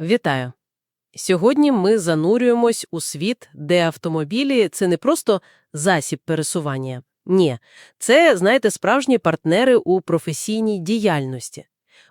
Вітаю! Сьогодні ми занурюємось у світ, де автомобілі – це не просто засіб пересування. Ні, це, знаєте, справжні партнери у професійній діяльності.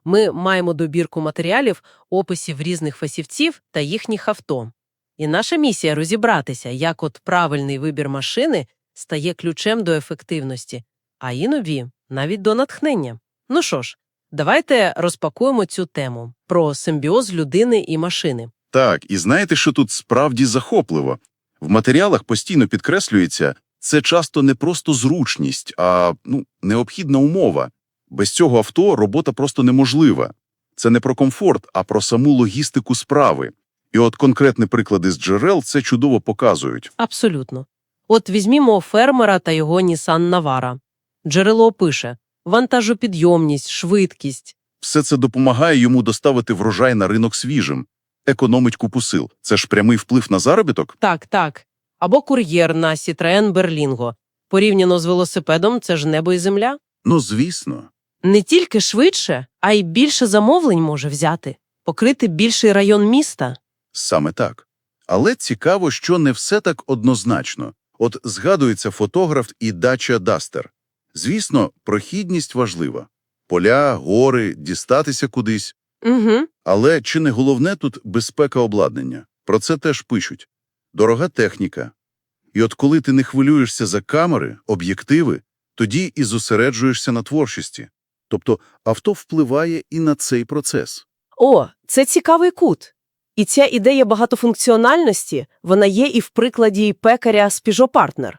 Ми маємо добірку матеріалів, описів різних фахівців та їхніх авто. І наша місія – розібратися, як от правильний вибір машини стає ключем до ефективності, а іноді навіть до натхнення. Ну що ж, давайте розпакуємо цю тему про симбіоз людини і машини. Так, і знаєте, що тут справді захопливо? В матеріалах постійно підкреслюється, це часто не просто зручність, а ну, необхідна умова. Без цього авто робота просто неможлива. Це не про комфорт, а про саму логістику справи. І от конкретні приклади з джерел це чудово показують. Абсолютно. От візьмімо фермера та його Нісан Навара. Джерело пише вантажопідйомність, швидкість. Все це допомагає йому доставити врожай на ринок свіжим, економить купу сил. Це ж прямий вплив на заробіток? Так, так. Або кур'єр на Citroen Berlingo. Порівняно з велосипедом, це ж небо і земля. Ну, звісно. Не тільки швидше, а й більше замовлень може взяти, покрити більший район міста. Саме так. Але цікаво, що не все так однозначно. От згадується фотограф і дача Дастер. Звісно, прохідність важлива. Поля, гори, дістатися кудись. Угу. Але чи не головне тут безпека обладнання? Про це теж пишуть. Дорога техніка. І от коли ти не хвилюєшся за камери, об'єктиви, тоді і зосереджуєшся на творчості. Тобто авто впливає і на цей процес. О, це цікавий кут. І ця ідея багатофункціональності, вона є і в прикладі пекаря з Peugeot Partner.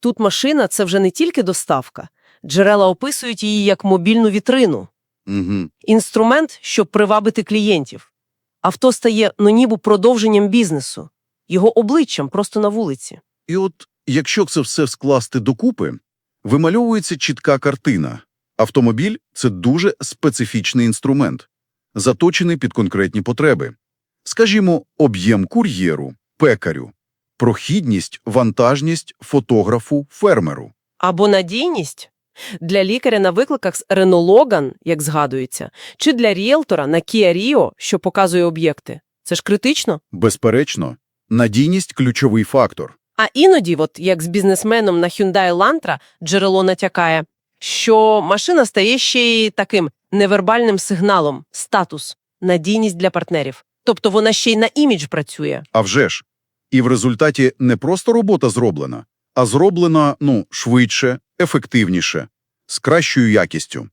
Тут машина – це вже не тільки доставка. Джерела описують її як мобільну вітрину. Угу. Інструмент, щоб привабити клієнтів. Авто стає, ну ніби продовженням бізнесу. Його обличчям просто на вулиці. І от, якщо це все скласти докупи, вимальовується чітка картина. Автомобіль – це дуже специфічний інструмент, заточений під конкретні потреби. Скажімо, об'єм кур'єру, пекарю, прохідність, вантажність фотографу, фермеру. Або надійність для лікаря на викликах з Logan, як згадується, чи для ріелтора на Kia Rio, що показує об'єкти. Це ж критично. Безперечно, надійність – ключовий фактор. А іноді, от як з бізнесменом на Hyundai Elantra, джерело натякає, що машина стає ще й таким невербальним сигналом – статус, надійність для партнерів. Тобто вона ще й на імідж працює. А вже ж. І в результаті не просто робота зроблена, а зроблена, ну, швидше, ефективніше, з кращою якістю.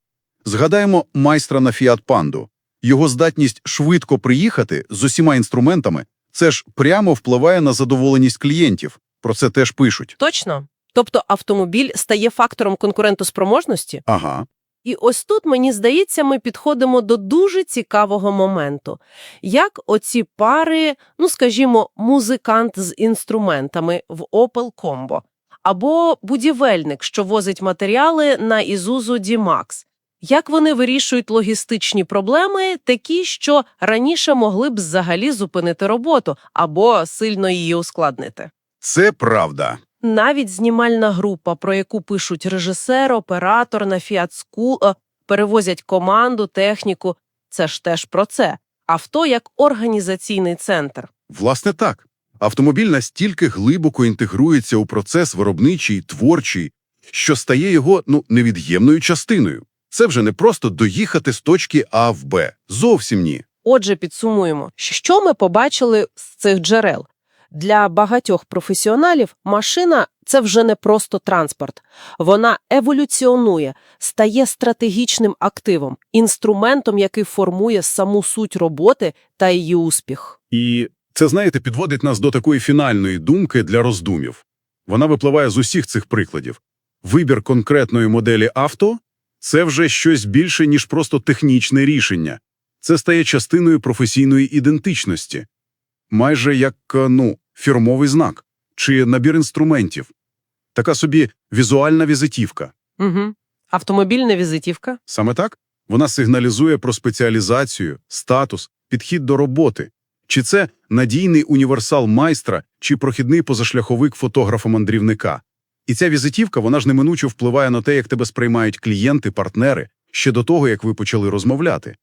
Згадаємо майстра на Fiat Панду. Його здатність швидко приїхати з усіма інструментами – це ж прямо впливає на задоволеність клієнтів. Про це теж пишуть. Точно? Тобто автомобіль стає фактором конкурентоспроможності? Ага. І ось тут, мені здається, ми підходимо до дуже цікавого моменту. Як оці пари, ну скажімо, музикант з інструментами в Opel Combo, або будівельник, що возить матеріали на Isuzu D-Max. Як вони вирішують логістичні проблеми, такі, що раніше могли б взагалі зупинити роботу або сильно її ускладнити? Це правда. Навіть знімальна група, про яку пишуть режисер, оператор на Fiat School, е, перевозять команду, техніку. Це ж теж про це. Авто як організаційний центр. Власне так. Автомобіль настільки глибоко інтегрується у процес виробничий, творчий, що стає його ну, невід'ємною частиною. Це вже не просто доїхати з точки А в Б. Зовсім ні. Отже, підсумуємо, що ми побачили з цих джерел. Для багатьох професіоналів машина – це вже не просто транспорт. Вона еволюціонує, стає стратегічним активом, інструментом, який формує саму суть роботи та її успіх. І це, знаєте, підводить нас до такої фінальної думки для роздумів. Вона випливає з усіх цих прикладів. Вибір конкретної моделі авто – це вже щось більше, ніж просто технічне рішення. Це стає частиною професійної ідентичності. Майже як, е, ну, фірмовий знак чи набір інструментів. Така собі візуальна візитівка. Угу. Автомобільна візитівка? Саме так? Вона сигналізує про спеціалізацію, статус, підхід до роботи. Чи це надійний універсал майстра, чи прохідний позашляховик фотографа-мандрівника. І ця візитівка, вона ж неминуче впливає на те, як тебе сприймають клієнти, партнери, ще до того, як ви почали розмовляти.